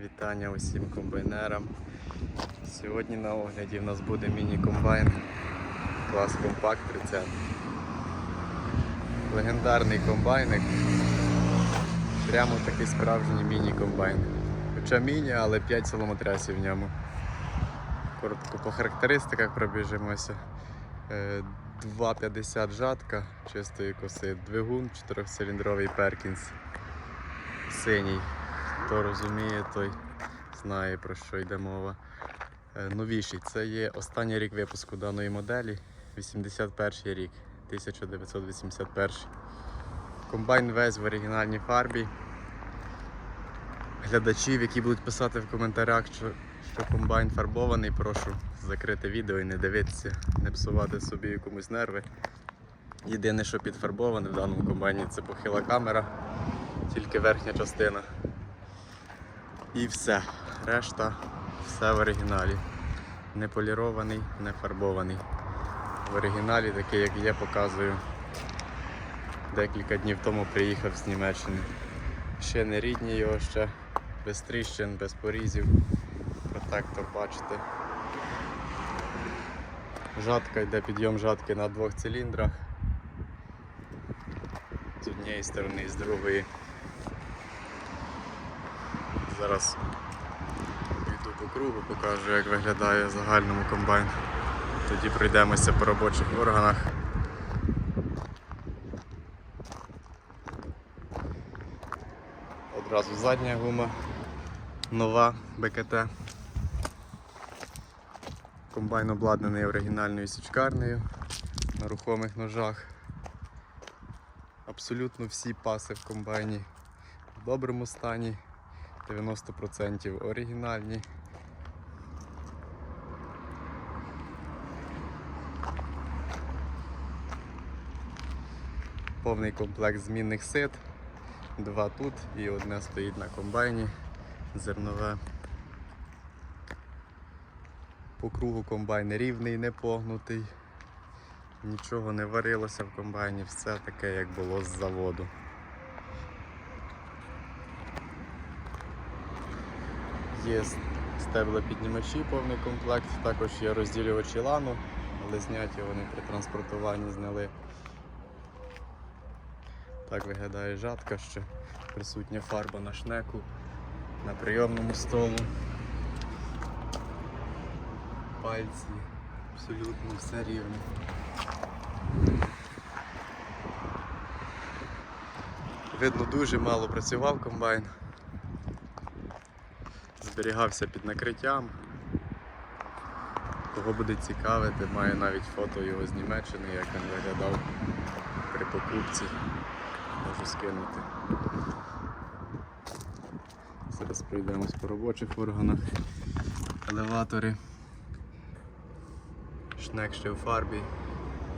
Вітання усім комбайнерам. Сьогодні на огляді в нас буде міні-комбайн клас Compact 30. Легендарний комбайник. Прямо такий справжній міні-комбайн. Хоча міні, але 5 соломотрясів в ньому. Коротко по характеристиках пробіжимося. Е, 2,50 жатка чистої коси, двигун 4-циліндровий Перкінс синій. Хто розуміє, той знає про що йде мова. Е, Новіший. Це є останній рік випуску даної моделі. 81 рік, 1981. Комбайн весь в оригінальній фарбі. Глядачів, які будуть писати в коментарях, що, що комбайн фарбований, прошу закрити відео і не дивитися, не псувати собі комусь нерви. Єдине, що підфарбоване в даному комбайні, це похила камера, тільки верхня частина. І все. Решта все в оригіналі. Не полірований, не фарбований. В оригіналі, такий як є, показую. Декілька днів тому приїхав з Німеччини. Ще не рідні його ще, без тріщин, без порізів. Протектор бачите. Жатка йде підйом жатки на двох циліндрах. З однієї сторони і з другої. Зараз йду по кругу, покажу, як виглядає загальному комбайн. Тоді пройдемося по робочих органах. Одразу задня гума, нова БКТ. Комбайн обладнаний оригінальною січкарнею на рухомих ножах. Абсолютно всі паси в комбайні в доброму стані. 90% оригінальні. Повний комплект змінних сит. Два тут і одне стоїть на комбайні. Зернове. По кругу комбайн рівний, не погнутий. Нічого не варилося в комбайні, все таке, як було з заводу. Є стеблопіднімачі, повний комплект, також є розділювачі лану, але зняті вони при транспортуванні зняли. Так виглядає жатка, що присутня фарба на шнеку, на прийомному столу. Пальці, абсолютно все рівне. Видно, дуже мало працював комбайн зберігався під накриттям. Кого буде цікавити, маю навіть фото його з Німеччини, як він виглядав при покупці. Можу скинути. Зараз пройдемось по робочих органах. Елеватори. Шнек ще в фарбі,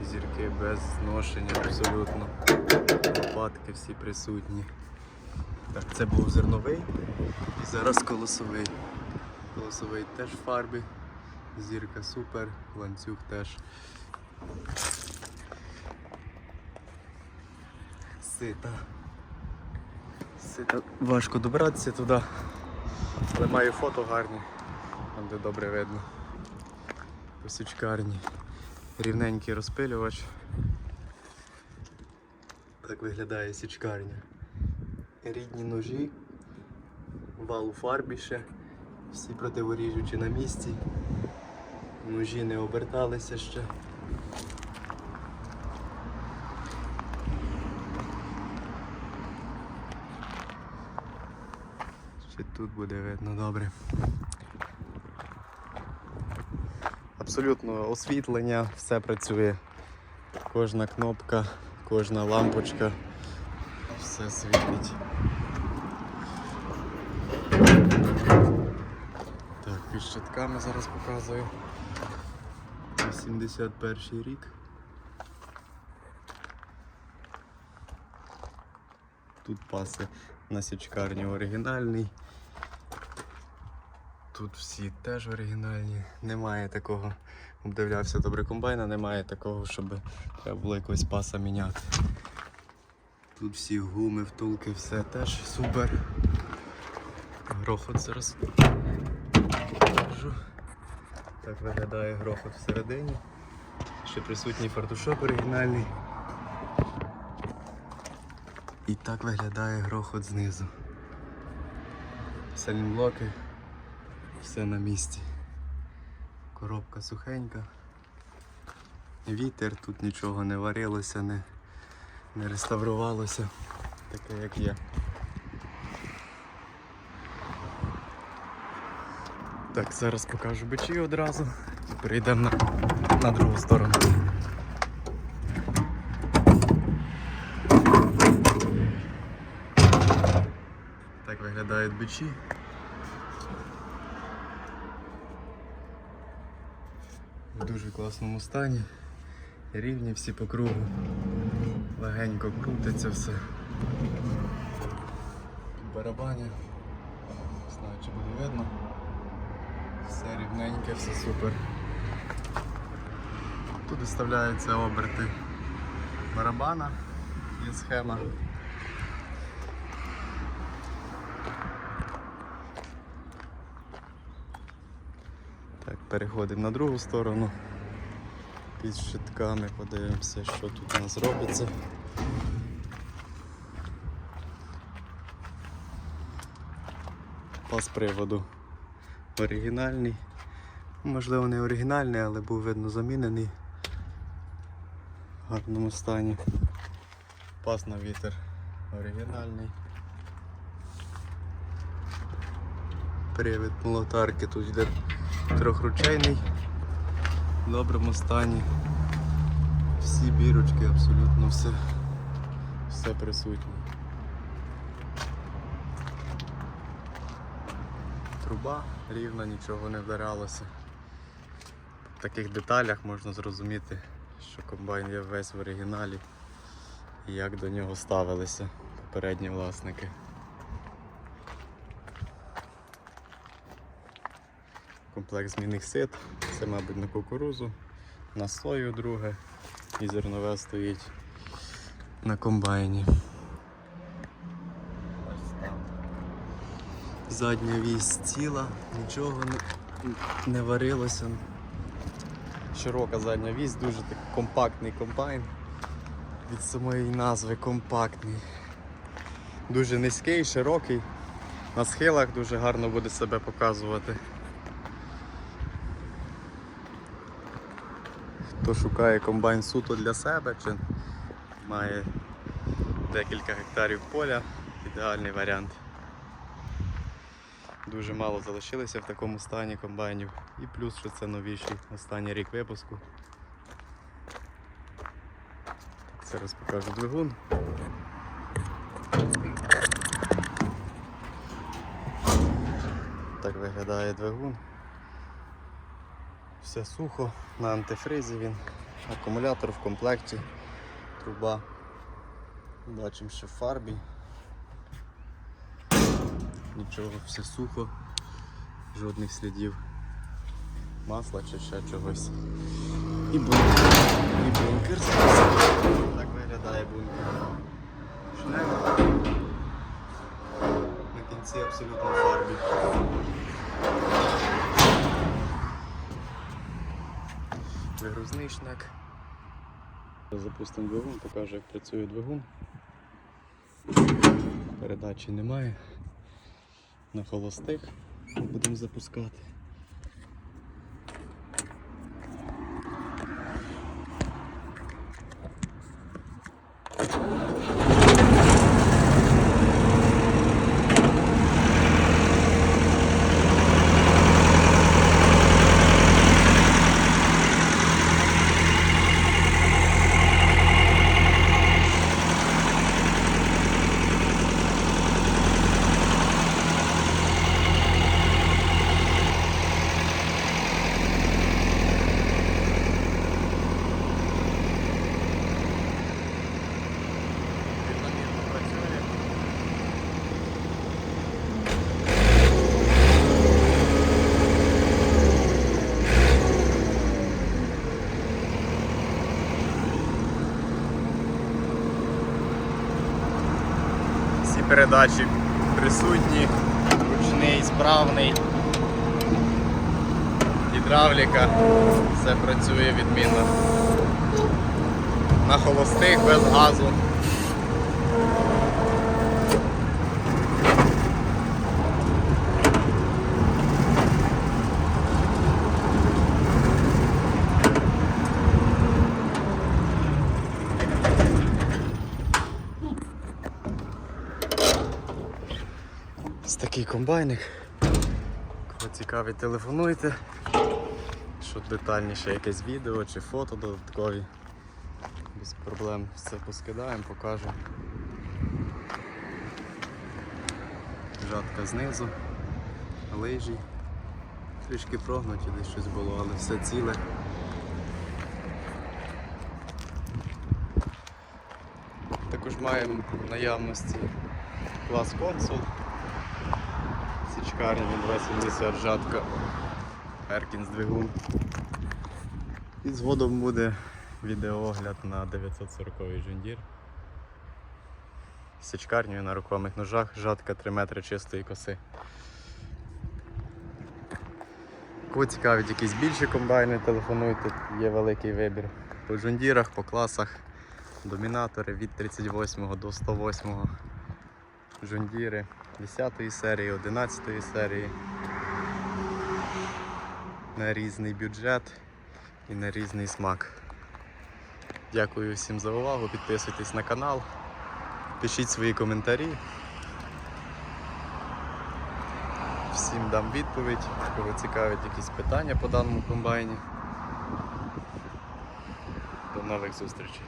зірки без зношення абсолютно. Лопатки всі присутні. Так, це був зерновий і зараз колосовий. Колосовий теж в фарбі, зірка супер, ланцюг теж. Сита. Сита. Важко добратися туди, але маю фото гарні, там де добре видно. Посічкарні. Рівненький розпилювач. Так виглядає січкарня рідні ножі, вал у фарбі ще, всі противоріжучі на місці, ножі не оберталися ще. Ще тут буде видно добре. Абсолютно освітлення, все працює. Кожна кнопка, кожна лампочка, все світить. Так, під щитками зараз показую. 81 рік. Тут паси на січкарні оригінальний. Тут всі теж оригінальні. Немає такого, обдивлявся добре комбайна, немає такого, щоб треба було якогось паса міняти. Тут всі гуми, втулки, все теж супер. Грохот зараз покажу. Так виглядає грохот всередині. Ще присутній фартушок оригінальний. І так виглядає грохот знизу. Салінблоки, все на місці. Коробка сухенька. Вітер, тут нічого не варилося, не, не реставрувалося. Таке як є. Так, зараз покажу бичі одразу і перейдемо на, на другу сторону. Так виглядають бичі. В дуже класному стані. Рівні всі по кругу. Легенько крутиться все. Під барабані. Не знаю, чи буде видно. Все рівненьке, все супер. Тут виставляються оберти барабана, є схема. Так, переходимо на другу сторону. Під щитками подивимося, що тут у нас робиться. Пас приводу оригінальний. Можливо, не оригінальний, але був видно замінений в гарному стані. Пас на вітер оригінальний. Привід молотарки тут йде трьохручейний в доброму стані. Всі бірочки, абсолютно все, все присутнє. Труба рівна, нічого не вдарялося. В таких деталях можна зрозуміти, що комбайн є весь в оригіналі і як до нього ставилися попередні власники. Комплект змінних сит. Це, мабуть, на кукурузу, на сою друге і зернове стоїть на комбайні. Задня вісь ціла, нічого не, не варилося. Широка задня вісь, дуже такий компактний комбайн. Від самої назви компактний. Дуже низький, широкий. На схилах дуже гарно буде себе показувати. Хто шукає комбайн суто для себе чи має декілька гектарів поля, ідеальний варіант. Дуже мало залишилося в такому стані комбайнів. І плюс, що це новіший останній рік випуску. Зараз покажу двигун. Так виглядає двигун. Все сухо, на антифризі він, акумулятор в комплекті, труба. Бачимо, що в фарбі. Нічого, все сухо, жодних слідів масла чи ще чогось. І бункер. І бункер. Так виглядає бункер. Шлем. На кінці абсолютно в фарбі. Вигрузний шнек. Запустимо двигун, покажу як працює двигун. Передачі немає. На холостих будемо запускати. Рівномірно працює. Всі передачі присутні, ручний, справний. Гідравліка, все працює відмінно. На холостих без газу. Такий комбайник. Кого цікавить, телефонуйте. Що детальніше якесь відео чи фото додаткові. Без проблем все поскидаємо, покажемо. Жатка знизу, лижі. Трішки прогнуті, десь щось було, але все ціле. Також маємо в наявності клас консул. Січкарня 270 жатка. Еркінс двигун. І згодом буде відеоогляд на 940 Джундір. З на рукомих ножах, жатка 3 метри чистої коси. Кого цікавить якісь більші комбайни, телефонуйте, є великий вибір. По джундірах, по класах, домінатори від 38 до 108 джундіри 10 серії, 11 серії. На різний бюджет і на різний смак. Дякую всім за увагу, підписуйтесь на канал, пишіть свої коментарі. Всім дам відповідь, кого цікавить якісь питання по даному комбайні. До нових зустрічей.